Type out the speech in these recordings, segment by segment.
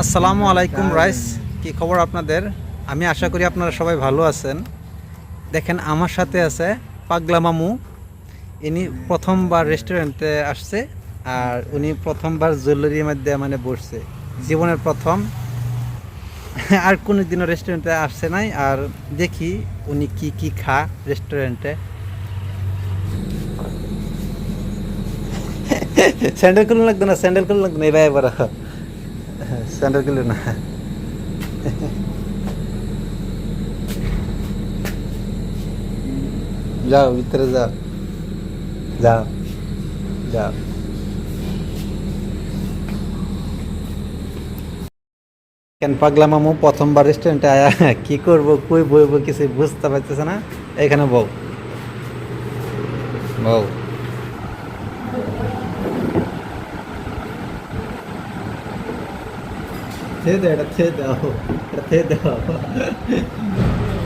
আসসালামু আলাইকুম, রাইস। কি খবর আপনাদের? আমি আশা করি আপনারা সবাই ভালো আছেন। দেখেন, আমার সাথে আছে পাগলা মামু। ইনি প্রথমবার রেস্টুরেন্টে আসছে আর উনি প্রথমবার জুয়েলারির মধ্যে মানে বসছে। জীবনের প্রথম। আর কোনো দিনও রেস্টুরেন্টে আসছে নাই। আর দেখি উনি কি কি খা রেস্টুরেন্টে। স্যান্ডেল খুলুন লাগতো না, স্যান্ডেল খুলুন লাগতো না এবার এবার স্যান্ডেল খুলুন না। যাও, ভিতরে যাও। যাও যাও। কেন পাগলা মামু, প্রথমবার রেস্টুরেন্টে আয়া, কি করব, কই বইব কিছু বুঝতে পারতেছে না। এখানে বউ। বউ। থে দাও এটা থে দাও এটা থে দাও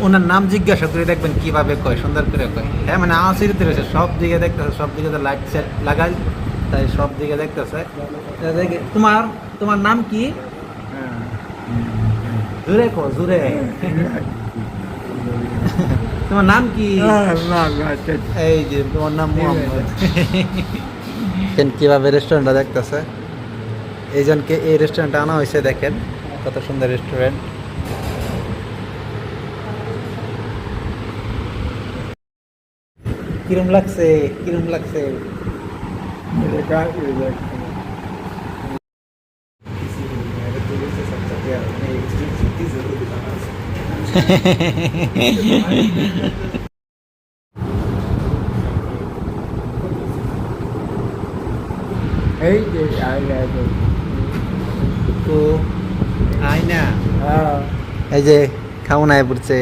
ওনার নাম জিজ্ঞাসা করে দেখবেন কীভাবে কয় সুন্দর করে কয়। হ্যাঁ মানে আমার সিরিতে রয়েছে সব দিকে দেখতেছে সব দিকে তো লাইট সেট লাগাই তাই সব দিকে দেখতেছে। দেখে তোমার তোমার নাম কি? জুড়ে কো জুড়ে তোমার নাম কি? এই যে তোমার নাম মোহাম্মদ। কীভাবে রেস্টুরেন্টটা দেখতেছে? এই জনকে এই রেস্টুরেন্টে আনা হয়েছে দেখেন কত সুন্দর রেস্টুরেন্ট কিরম লাগছে কিরম লাগছে? এই যে আইলা তো আই না। এই যে খাওন আয় পড়ছে।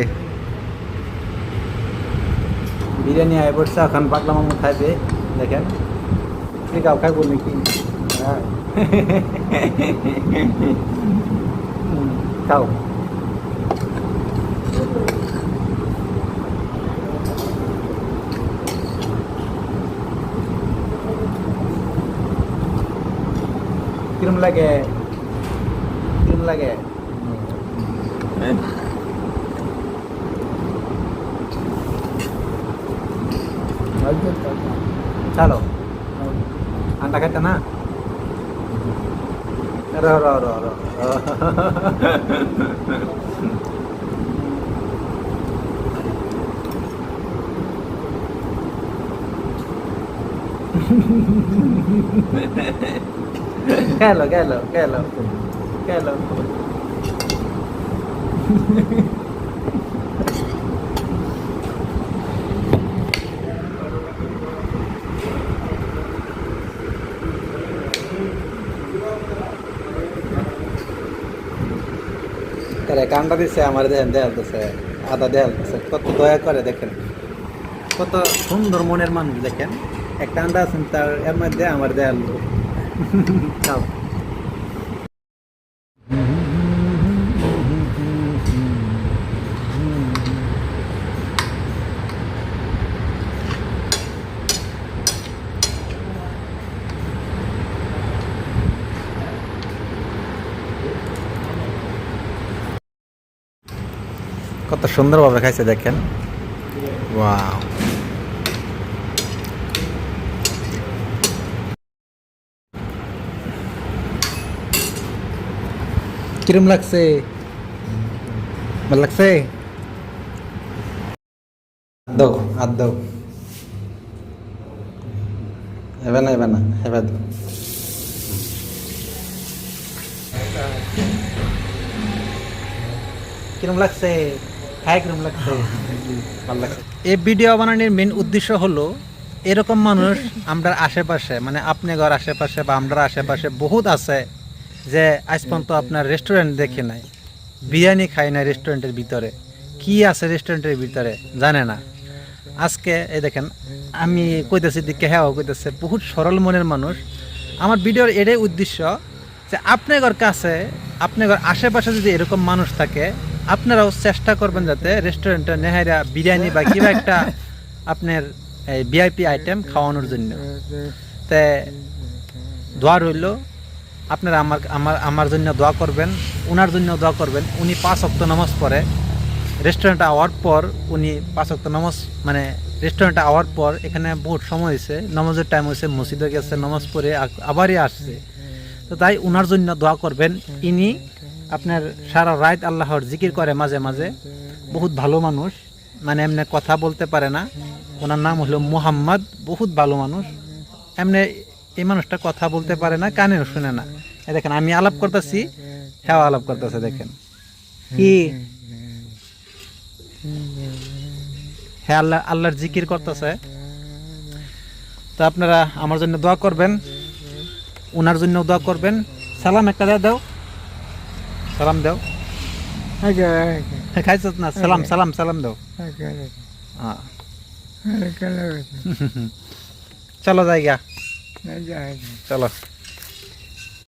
বিরিয়ানি আয় পড়ছে এখন পাতলা মামু খাইবে দেখেন। তুই কাউ খাইব নাকি? হুম, খাও। কিরম লাগে? লাগে চলো আন্ডা খাইতে না র র র র গেল গেল গেল গেল তারে কানটা দিচ্ছে আমার দেখেন দেখালতেছে আদা দেখালতেছে কত দয়া করে দেখেন। কত সুন্দর মনের মানুষ দেখেন। একটা আন্ডা আছেন তার এর মধ্যে আমার দেয়াল। খাও কত সুন্দরভাবে খাইছে দেখেন। ওয়াও। কিরম লাগছে? ভালো লাগছে? দাও। কিরম লাগছে? এই ভিডিও বানানোর মেন উদ্দেশ্য হলো, এরকম মানুষ আমরা আশেপাশে মানে আপনি ঘর আশেপাশে বা আমরা আশেপাশে বহুত আছে যে আজ পর্যন্ত আপনার রেস্টুরেন্ট দেখে নাই, বিরিয়ানি খাই না রেস্টুরেন্টের ভিতরে। কি আছে রেস্টুরেন্টের ভিতরে? জানে না। আজকে এই দেখেন, আমি কইতেছি দিকে হ্যাঁ কইতেছে, বহুত সরল মনের মানুষ। আমার ভিডিওর এটাই উদ্দেশ্য যে, আপনার কাছে, আপনার আশেপাশে যদি এরকম মানুষ থাকে আপনারাও চেষ্টা করবেন যাতে রেস্টুরেন্টে নেহাইরা বিরিয়ানি বা কিবা একটা আপনার এই ভিআইপি আইটেম খাওয়ানোর জন্য। তে দোয়া রইল। আপনারা আমার আমার আমার জন্য দোয়া করবেন ওনার জন্য দোয়া করবেন। উনি পাঁচ অক্ত নামাজ পড়ে। রেস্টুরেন্টে আওয়ার পর উনি পাঁচ অক্ত নামাজ মানে রেস্টুরেন্টে আওয়ার পর এখানে বহুত সময় হয়েছে নামাজের টাইম হয়েছে মসজিদে গেছে নামাজ পড়ে আবারই আসছে। তো তাই ওনার জন্য দোয়া করবেন। ইনি আপনার সারা রাত আল্লাহর জিকির করে মাঝে মাঝে। বহুত ভালো মানুষ মানে এমনি কথা বলতে পারে না। ওনার নাম হলো মুহাম্মদ, বহুত ভালো মানুষ। এমনি এই মানুষটা কথা বলতে পারে না, কানেও শুনে না। এই দেখেন, আমি আলাপ করতেছি হ্যাঁ আলাপ করতেছে, দেখেন। কি? হ্যাঁ আল্লাহ, আল্লাহর জিকির করতেছে। তো আপনারা আমার জন্য দোয়া করবেন, ওনার জন্য দোয়া করবেন। সালাম একটা দাও দাও। সালাম দাও। আচ্ছা খাইছ না? সালাম সালাম সালাম দাও। হ্যাঁ চলো যাই গা। চলো।